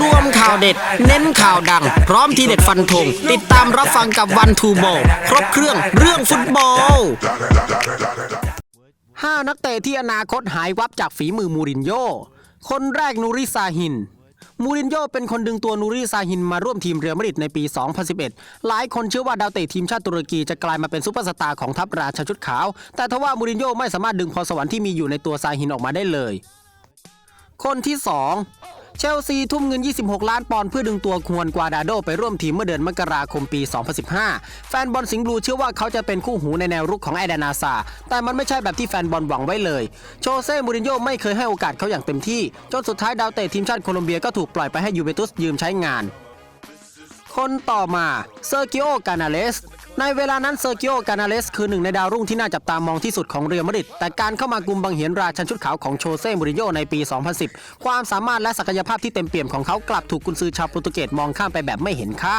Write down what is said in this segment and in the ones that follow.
รวมข่าวเด็ด เน้นข่าวดัง พร้อมทีเด็ดฟันธงติดตามรับฟังกับวันทูโบครบเครื่องเรื่องฟุตบอล5นักเตะที่อนาคตหายวับจากฝีมือมูรินโญ่คนแรกนูริซาฮิน มูรินโญ่เป็นคนดึงตัวนูริซาฮินมาร่วมทีมเรอัลมาดริดในปี 2011 หลายคนเชื่อว่าดาวเตะทีมชาติตุรกีจะกลายมาเป็นซุปเปอร์สตาร์ของทัพราชาชุดขาว แต่ทว่ามูรินโญ่ไม่สามารถดึงพรสวรรค์ที่มีอยู่ในตัวซาฮินออกมาได้เลย คนที่ 2 เชลซีทุ่มเงิน 26 ล้านปอนด์เพื่อดึงตัวควนกวาดาโดไปร่วมทีมเมื่อเดือนมกราคมปี 2015 แฟนบอลสิงห์บลูเชื่อว่าเขาจะเป็นคู่หูในแนวรุกของไอแดนาซา แต่มันไม่ใช่แบบที่แฟนบอลหวังไว้เลย โชเซ่มูรินโญ่ไม่เคยให้โอกาสเขาอย่างเต็มที่ จนสุดท้ายดาวเตะทีมชาติโคลอมเบียก็ถูกปล่อยไปให้ยูเวนตุสยืมใช้งาน คนต่อมาเซอร์กิโอกานาเลส ในเวลานั้นเซอร์กิโอกานาเลสคือหนึ่งในดาวรุ่งที่น่าจับตามองที่สุดของเรียลมาดริดแต่การเข้ามากุมบังเหียนราชันชุดขาวของโชเซ่ มูรินโญ่ในปี 2010 ความสามารถและศักยภาพที่เต็มเปี่ยมของเขากลับถูกกุนซือชาวโปรตุเกสมองข้ามไปแบบไม่เห็นค่า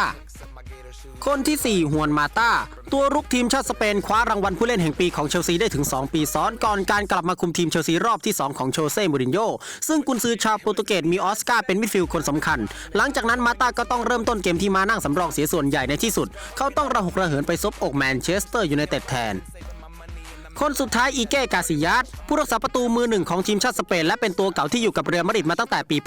คนที่ 4 ฮวนมาตาตัวรุกทีมชาติสเปนคว้ารางวัลผู้เล่นแห่งปีของเชลซีได้ถึง 2 ปีซ้อน ก่อนการกลับมาคุมทีมเชลซีรอบที่ 2 ของโชเซ่ มูรินโญ่ซึ่งกุนซือชาวโปรตุเกสมีออสการ์เป็นมิดฟิลด์คนสำคัญ หลังจากนั้นมาตาก็ต้องเริ่มต้นเกมที่มานั่งสำรองเสียส่วนใหญ่ในที่สุด เขาต้องระหกระเหินไปซบอกแมนเชสเตอร์ยูไนเต็ดแทน คนสุดท้ายอีเก้กาซิยัสผู้รักษาประตูมือหนึ่งของทีมชาติสเปนและเป็นตัวเก่าที่อยู่กับเรือมาดริดมาตั้งแต่ปี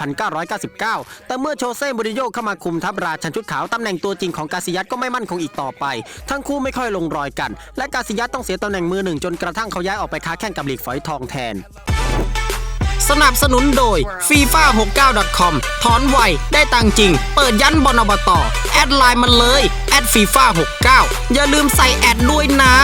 1999 แต่เมื่อโชเซ่มูริโญ่เข้ามาคุมทัพราชันชุดขาวตำแหน่งตัวจริงของกาซิยัสก็ไม่มั่นคงอีกต่อไป ทั้งคู่ไม่ค่อยลงรอยกัน และกาซิยัสต้องเสียตำแหน่งมือหนึ่งจนกระทั่งเขาย้ายออกไปค้าแข่งกับลีกฝอยทองแทนสนับสนุนโดย FIFA 69 com ถอนไว ได้ตังจริง เปิดยันบอลอบตแอดไลน์มันเลย แอดฟีฟ่า69 อย่าลืมใส่แอดด้วยนะ